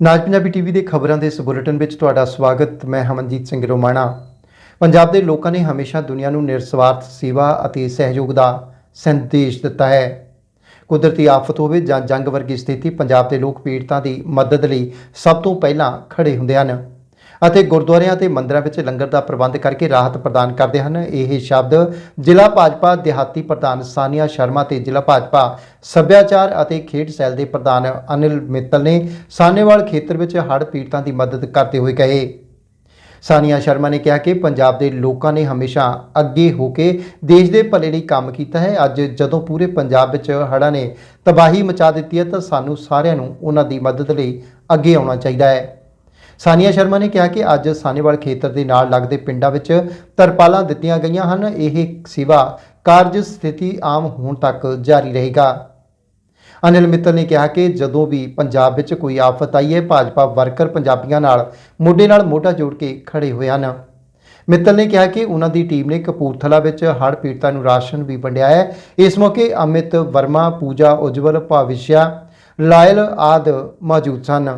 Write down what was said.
ਨਾਜ Punjabi TV ਦੇ ਖਬਰਾਂ ਦੇ ਇਸ ਬੁਲੇਟਿਨ ਵਿੱਚ ਤੁਹਾਡਾ ਸਵਾਗਤ, ਮੈਂ ਹਮਨਜੀਤ ਸਿੰਘ ਰੋਮਾਣਾ। ਪੰਜਾਬ ਦੇ ਲੋਕਾਂ ਨੇ ਹਮੇਸ਼ਾ ਦੁਨੀਆ ਨੂੰ ਨਿਰਸਵਾਰਥ, ਸੇਵਾ ਅਤੇ ਸਹਿਯੋਗ ਦਾ ਸੰਦੇਸ਼ ਦਿੱਤਾ ਹੈ। ਕੁਦਰਤੀ ਆਫਤ ਹੋਵੇ ਜਾਂ ਜੰਗ ਵਰਗੀ ਸਥਿਤੀ, ਪੰਜਾਬ ਦੇ ਲੋਕ ਪੀੜਤਾਂ ਦੀ ਮਦਦ ਲਈ ਸਭ ਤੋਂ ਪਹਿਲਾਂ ਖੜੇ ਹੁੰਦੇ ਹਨ। ਅਤੇ ਗੁਰਦੁਆਰਿਆਂ ਤੇ ਮੰਦਰਾਂ ਵਿੱਚ ਲੰਗਰ ਦਾ ਪ੍ਰਬੰਧ ਕਰਕੇ ਰਾਹਤ ਪ੍ਰਦਾਨ ਕਰਦੇ ਹਨ। ਇਹ ਸ਼ਬਦ ਜ਼ਿਲ੍ਹਾ ਭਾਜਪਾ ਦਿਹਾਤੀ ਪ੍ਰਧਾਨ ਸਾਨੀਆ ਸ਼ਰਮਾ ਤੇ ਜ਼ਿਲ੍ਹਾ ਭਾਜਪਾ ਸੱਭਿਆਚਾਰ ਅਤੇ ਖੇਡ ਸੈੱਲ ਦੇ ਪ੍ਰਧਾਨ ਅਨਿਲ ਮਿੱਤਲ ਨੇ ਸਾਨੇਵਾਲ ਖੇਤਰ ਵਿੱਚ ਹੜ੍ਹ ਪੀੜਤਾਂ ਦੀ ਮਦਦ ਕਰਦੇ ਹੋਏ ਕਹੇ। ਸਾਨੀਆ ਸ਼ਰਮਾ ਨੇ ਕਿਹਾ ਕਿ ਪੰਜਾਬ ਦੇ ਲੋਕਾਂ ਨੇ ਹਮੇਸ਼ਾ ਅੱਗੇ ਹੋ ਕੇ ਦੇਸ਼ ਦੇ ਭਲੇ ਲਈ ਕੰਮ ਕੀਤਾ ਹੈ। ਅੱਜ ਜਦੋਂ ਪੂਰੇ ਪੰਜਾਬ ਵਿੱਚ ਹੜ੍ਹਾਂ ਨੇ ਤਬਾਹੀ ਮਚਾ ਦਿੱਤੀ ਹੈ ਤਾਂ ਸਾਨੂੰ ਸਾਰਿਆਂ ਨੂੰ ਉਹਨਾਂ ਦੀ ਮਦਦ ਲਈ ਅੱਗੇ ਆਉਣਾ ਚਾਹੀਦਾ ਹੈ। ਸਾਨੀਆ ਸ਼ਰਮਾ ਨੇ ਕਿਹਾ ਕਿ ਅੱਜ ਸਾਨੇਵਾਲ ਖੇਤਰ ਦੇ ਨਾਲ ਲੱਗਦੇ ਪਿੰਡਾਂ ਵਿੱਚ ਤਰਪਾਲਾਂ ਦਿੱਤੀਆਂ ਗਈਆਂ ਹਨ। ਇਹ ਸੇਵਾ ਕਾਰਜ ਸਥਿਤੀ ਆਮ ਹੋਣ ਤੱਕ ਜਾਰੀ ਰਹੇਗਾ। ਅਨਿਲ ਮਿੱਤਲ ਨੇ ਕਿਹਾ ਕਿ ਜਦੋਂ ਵੀ ਪੰਜਾਬ ਵਿੱਚ ਕੋਈ ਆਫਤ ਆਈ ਹੈ, ਭਾਜਪਾ ਵਰਕਰ ਪੰਜਾਬੀਆਂ ਨਾਲ ਮੋਢੇ ਨਾਲ ਮੋਢਾ ਜੋੜ ਕੇ ਖੜੇ ਹੋਏ ਹਨ। ਮਿੱਤਲ ਨੇ ਕਿਹਾ ਕਿ ਉਹਨਾਂ ਦੀ ਟੀਮ ਨੇ ਕਪੂਰਥਲਾ ਵਿੱਚ ਹੜ੍ਹ ਪੀੜਤਾਂ ਨੂੰ ਰਾਸ਼ਨ ਵੀ ਵੰਡਿਆ ਹੈ। ਇਸ ਮੌਕੇ ਅਮਿਤ ਵਰਮਾ, ਪੂਜਾ ਉਜਵਲ, ਭਾਵਿਸ਼ਿਆ, ਲਾਇਲ ਆਦ ਮੌਜੂਦ ਸਨ।